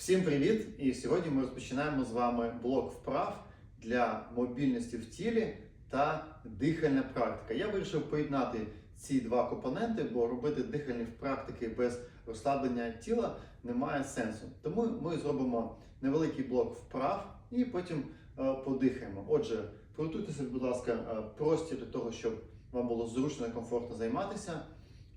Всім привіт! І сьогодні ми розпочинаємо з вами блок вправ для мобільності в тілі та дихальна практика. Я вирішив поєднати ці два компоненти, бо робити дихальні практики без розслаблення тіла немає сенсу. Тому ми зробимо невеликий блок вправ і потім е, подихаємо. Отже, приготуйтеся, будь ласка, е, простір для того, щоб вам було зручно і комфортно займатися.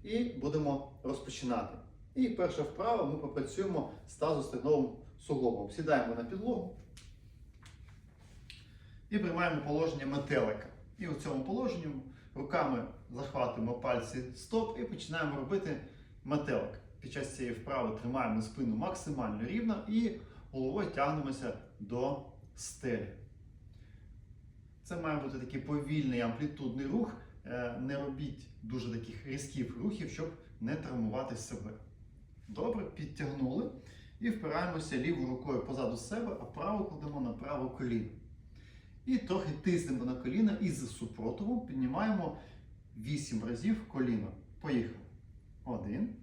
І будемо розпочинати. І перша вправа ми попрацюємо з тазостегновим суглобом. Сідаємо на підлогу і приймаємо положення метелика. І у цьому положенні руками захватуємо пальці стоп і починаємо робити метелик. Під час цієї вправи тримаємо спину максимально рівно і головою тягнемося до стелі. Це має бути такий повільний амплітудний рух. Е, Не робіть дуже таких різких рухів, щоб не травмувати себе. Добре, підтягнули і впираємося лівою рукою позаду себе, а праву кладемо на праве коліно. І трохи тиснемо на коліно і з супротивом піднімаємо 8 разів коліно. Поїхали. Один.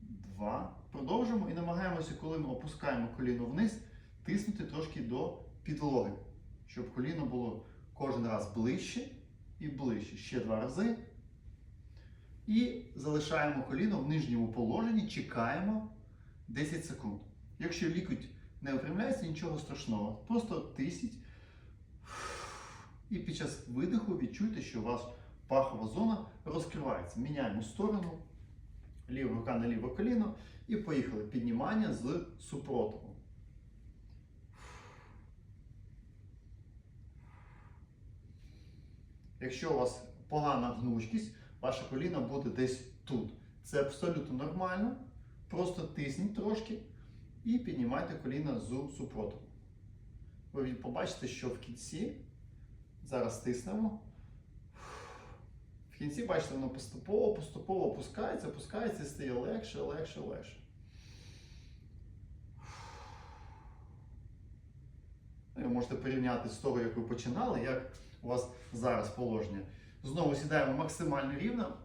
Два. Продовжуємо і намагаємося, коли ми опускаємо коліно вниз, тиснути трошки до підлоги, щоб коліно було кожен раз ближче і ближче. Ще два рази. І залишаємо коліно в нижньому положенні, чекаємо 10 секунд. Якщо лікоть не випрямляється, нічого страшного. Просто тисніть. І під час видиху відчуйте, що у вас пахова зона розкривається. Міняємо сторону, ліва рука на ліве коліно і поїхали. Піднімання з супротивом. Якщо у вас погана гнучкість, ваше коліно буде десь тут. Це абсолютно нормально. Просто тисніть трошки і піднімайте коліно з супротивом. Ви побачите, що в кінці, зараз тиснемо. В кінці, бачите, воно поступово, поступово опускається, опускається і стає легше, легше, легше. Ви можете порівняти з того, як ви починали, як у вас зараз положення. Знову сідаємо максимально рівно.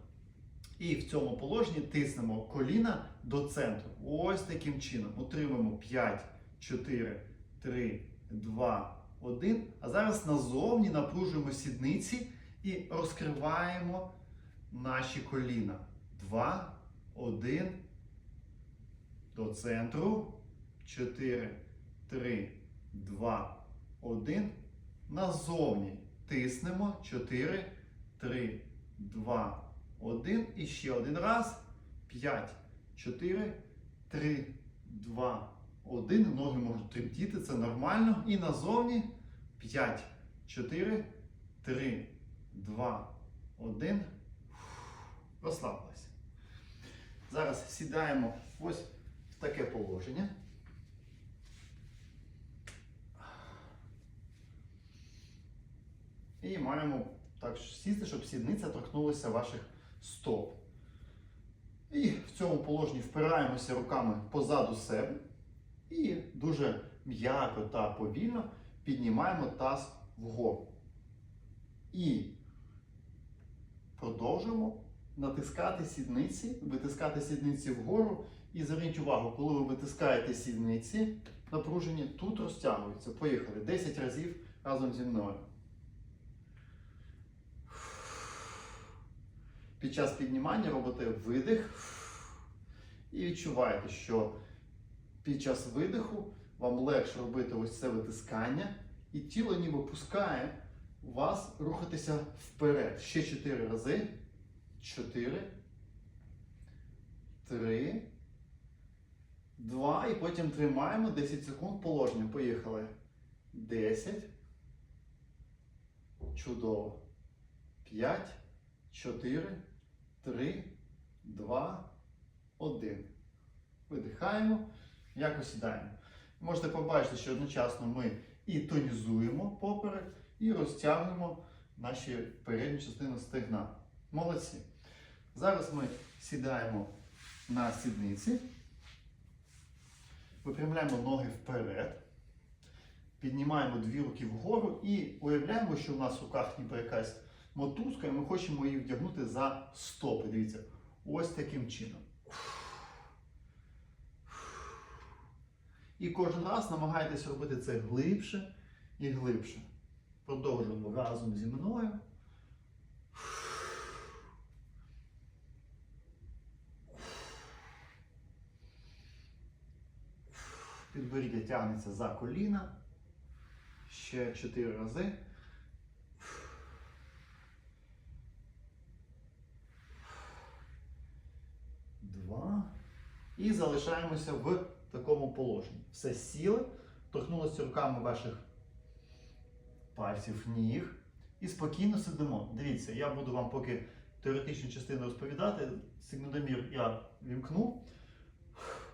І в цьому положенні тиснемо коліна до центру. Ось таким чином. Утримуємо 5, 4, 3, 2, 1. А зараз назовні напружуємо сідниці і розкриваємо наші коліна. 2, 1. До центру. 4, 3, 2, 1. Назовні тиснемо. 4, 3, 2, 1. І ще один раз. 5, 4, 3, 2, 1. Ноги можуть тремтіти, це нормально. І назовні 5, 4, 3, 2, 1. Розслабилися. Зараз сідаємо ось в таке положення. І маємо так сісти, щоб сідниця торкнулася ваших стоп. І в цьому положенні впираємося руками позаду себе. І дуже м'яко та повільно піднімаємо таз вгору. І продовжуємо натискати сідниці, витискати сідниці вгору. І зверніть увагу, коли ви витискаєте сідниці, напружені тут розтягуються. Поїхали 10 разів разом зі мною. Під час піднімання робите видих і відчуваєте, що під час видиху вам легше робити ось це витискання, і тіло ніби пускає вас рухатися вперед. Ще 4 рази. 4, 3, 2. І потім тримаємо 10 секунд положення. Поїхали. 10. Чудово. 5, 4, 3, 2, 1. Видихаємо, м'яко сідаємо. Можете побачити, що одночасно ми і тонізуємо поперек, і розтягнемо наші передні частини стегна. Молодці. Зараз ми сідаємо на сідниці, випрямляємо ноги вперед, піднімаємо дві руки вгору і уявляємо, що в нас в руках ніби якась мотузка, і ми хочемо її вдягнути за стопи. Дивіться, ось таким чином. І кожен раз намагайтеся робити це глибше і глибше. Продовжуємо разом зі мною. Підборіддя тягнеться за коліна. Ще 4 рази. Два. І залишаємося в такому положенні. Все сіли, торкнулися руками ваших пальців ніг і спокійно сидимо. Дивіться, я буду вам поки теоретичну частину розповідати. Сигнодомір я вімкну.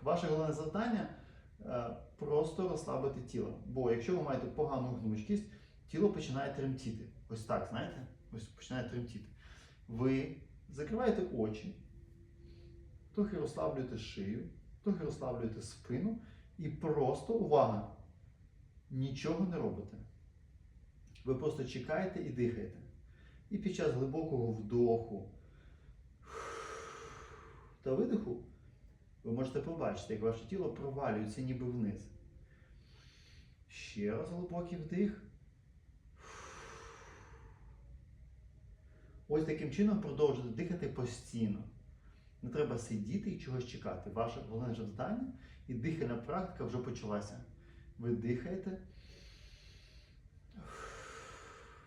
Ваше головне завдання е, просто розслабити тіло. Бо якщо ви маєте погану гнучкість, тіло починає тремтіти. Ось так, знаєте? Ось починає тремтіти. Ви закриваєте очі, трохи розслаблюєте шию, трохи розслаблюєте спину і просто увага! Нічого не робите. Ви просто чекаєте і дихаєте. І під час глибокого вдоху та видиху ви можете побачити, як ваше тіло провалюється ніби вниз. Ще раз глибокий вдих. Ось таким чином продовжуйте дихати постійно. Не треба сидіти і чогось чекати. Ваше головне завдання і дихальна практика вже почалася. Ви дихаєте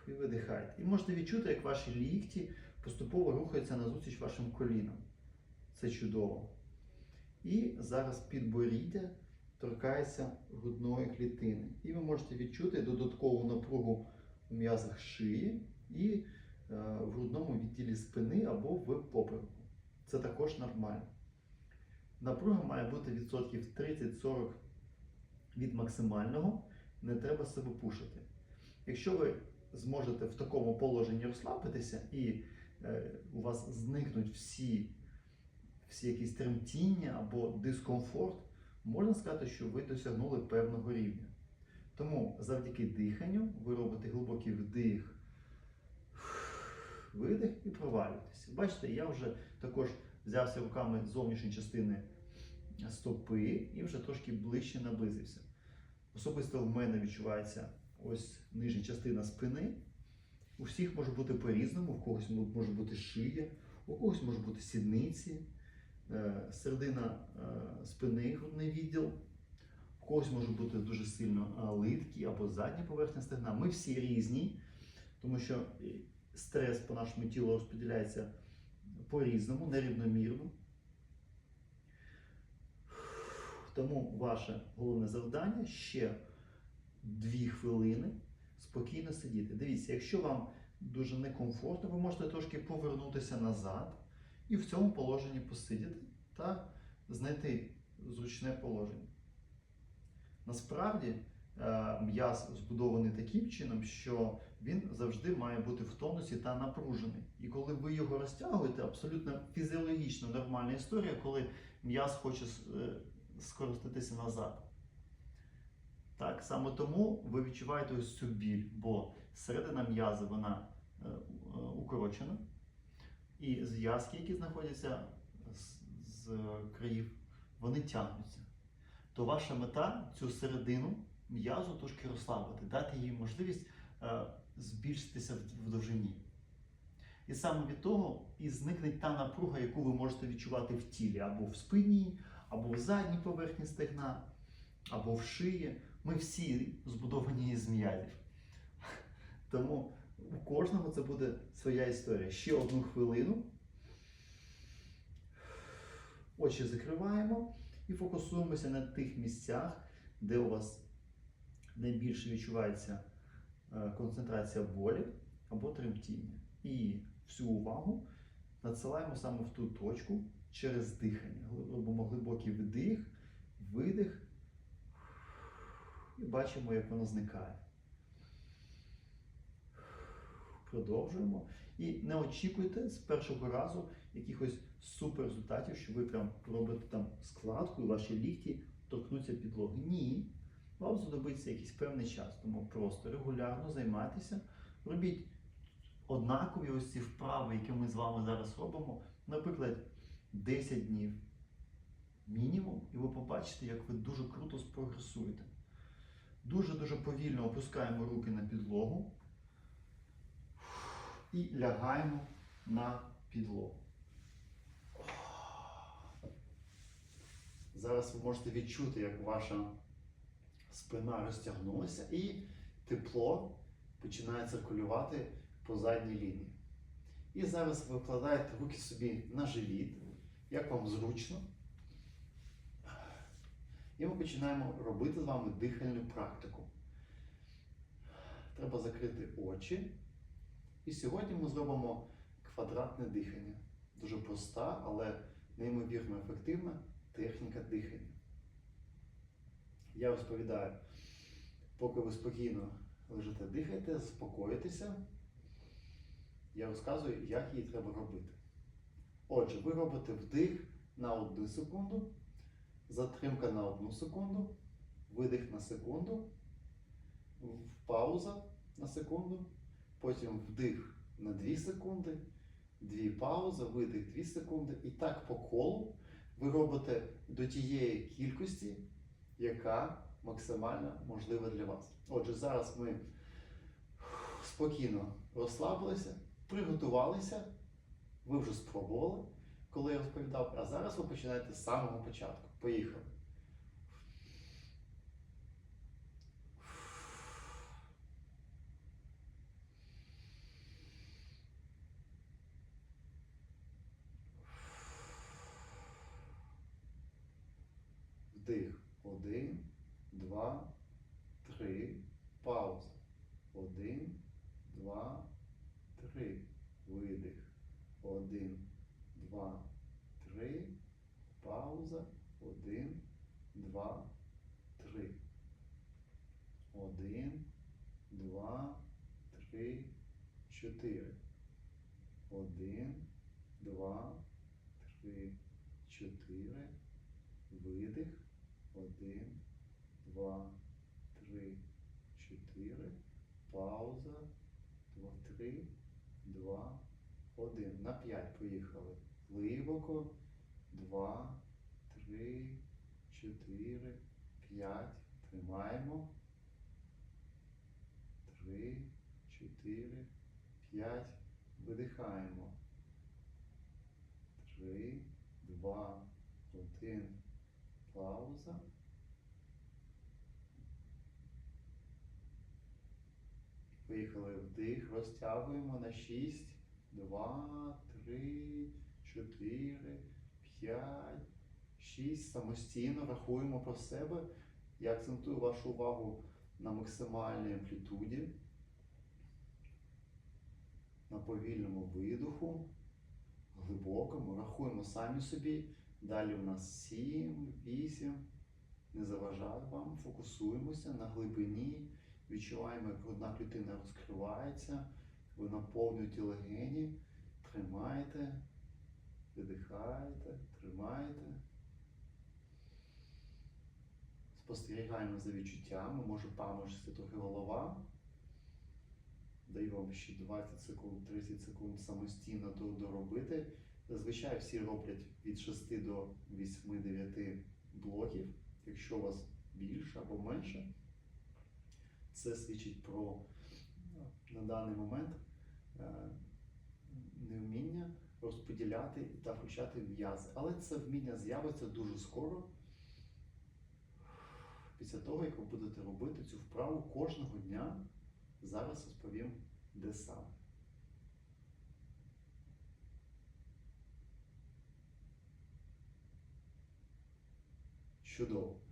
і видихаєте. І можете відчути, як ваші лікті поступово рухаються назустріч вашим колінам. Це чудово. І зараз підборіддя торкається грудної клітини. І ви можете відчути додаткову напругу у м'язах шиї і е, в грудному відділі спини або в попереку. Це також нормально. Напруга має бути відсотків 30-40 від максимального, не треба себе пушити. Якщо ви зможете в такому положенні розслабитися і е, у вас зникнуть всі, всі якісь тремтіння або дискомфорт, можна сказати, що ви досягнули певного рівня. Тому завдяки диханню ви робите глибокий вдих, видих і провалюєтеся. Бачите, я вже також взявся руками зовнішньої частини стопи і вже трошки ближче наблизився. Особисто в мене відчувається ось нижня частина спини. У всіх може бути по-різному, в когось може бути шия, у когось може бути сідниці, е, середина е, спини, грудний відділ, у когось може бути дуже сильно е, литки або задня поверхня стегна. Ми всі різні, тому що стрес по нашому тілу розподіляється по-різному, нерівномірно. Тому ваше головне завдання ще дві хвилини спокійно сидіти. Дивіться, якщо вам дуже некомфортно, ви можете трошки повернутися назад і в цьому положенні посидіти та знайти зручне положення. Насправді е, м'яз збудований таким чином, що він завжди має бути в тонусі та напружений. І коли ви його розтягуєте, абсолютно фізіологічно нормальна історія, коли м'яз хоче е, скористатися назад. Так, саме тому ви відчуваєте ось цю біль, бо середина м'язи вона е, е, укорочена, і зв'язки, які знаходяться з, з країв, вони тягнуться. То ваша мета цю середину м'язу трошки розслабити, дати їй можливість збільшитися в, довжині. І саме від того і зникне та напруга, яку ви можете відчувати в тілі, або в спині, або в задній поверхні стегна, або в шиї. Ми всі збудовані із м'язів. Тому у кожному це буде своя історія. Ще одну хвилину. Очі закриваємо і фокусуємося на тих місцях, де у вас найбільше відчувається концентрація болі або тремтіння. І всю увагу надсилаємо саме в ту точку через дихання. Робимо глибокий вдих, видих і бачимо, як воно зникає. Продовжуємо. І не очікуйте з першого разу якихось супер результатів, що ви прям робите там складку і ваші лікті торкнуться підлоги. Ні. Вам знадобиться якийсь певний час. Тому просто регулярно займайтеся, робіть однакові ось ці вправи, які ми з вами зараз робимо. Наприклад, 10 днів, мінімум, і ви побачите, як ви дуже круто спрогресуєте. Дуже-дуже повільно опускаємо руки на підлогу і лягаємо на підлогу. Зараз ви можете відчути, як ваша спина розтягнулася і тепло починає циркулювати по задній лінії. І зараз ви вкладаєте руки собі на живіт, як вам зручно. І ми починаємо робити з вами дихальну практику. Треба закрити очі. І сьогодні ми зробимо квадратне дихання. Дуже проста, але неймовірно ефективна техніка дихання. Я розповідаю, поки ви спокійно лежите, дихайте, заспокоїтеся. Я розказую, як її треба робити. Отже, ви робите вдих на 1 секунду, затримка на 1 секунду, видих на секунду, пауза на секунду, потім вдих на 2 секунди, 2 паузи, видих 2 секунди. І так по колу ви робите до тієї кількості, яка максимально можлива для вас. Отже, зараз ми спокійно розслабилися, приготувалися. Ви вже спробували, коли я розповідав, а зараз ви починаєте з самого початку. Поїхали. Вдих. Один, два, три. Пауза. Один, два, три. Видих. Один, два, три. Пауза. Один, два, три. Один, два, три, чотири. Один, два, три, чотири. Видих. Один, два, три, чотири. Пауза. Два, три, два, один. На п'ять поїхали. Глибоко. Два, три, чотири, п'ять. Тримаємо. Три, чотири, п'ять. Видихаємо. Три, два, один. Пауза. Поїхали вдих, розтягуємо на 6, 2, 3, 4, 5, 6. Самостійно рахуємо про себе. Я акцентую вашу увагу на максимальній амплітуді, на повільному видоху, глибокому. Рахуємо самі собі. Далі у нас 7, 8. Не заважаю вам, фокусуємося на глибині, відчуваємо, як одна клітина розкривається, ви наповнюєте легені, тримаєте, видихаєте, тримаєте. Спостерігаємо за відчуттями, може паморочиться трохи голова. Даю вам ще 20 секунд, 30 секунд самостійно до- доробити. Зазвичай всі роблять від 6 до 8-9 блоків. Якщо у вас більше або менше, це свідчить про е, на даний момент е, невміння розподіляти та включати м'язи. Але це вміння з'явиться дуже скоро, після того, як ви будете робити цю вправу кожного дня. Зараз розповім, де саме. Чудово.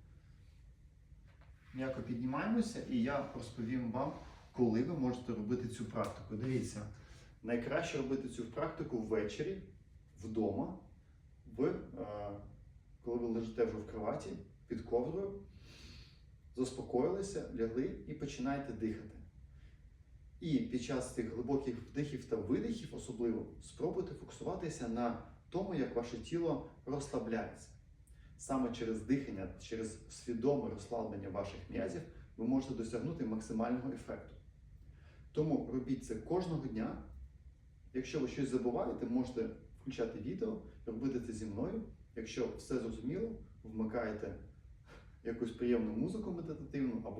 М'яко піднімаємося, і я розповім вам, коли ви можете робити цю практику. Дивіться, найкраще робити цю практику ввечері, вдома, в, е, коли ви лежите вже в кроваті під ковдрою, заспокоїлися, лягли і починаєте дихати. І під час цих глибоких вдихів та видихів, особливо, спробуйте фокусуватися на тому, як ваше тіло розслабляється. Саме через дихання, через свідоме розслаблення ваших м'язів ви можете досягнути максимального ефекту. Тому робіть це кожного дня. Якщо ви щось забуваєте, можете включати відео, робити це зі мною. Якщо все зрозуміло, вмикаєте якусь приємну музику медитативну або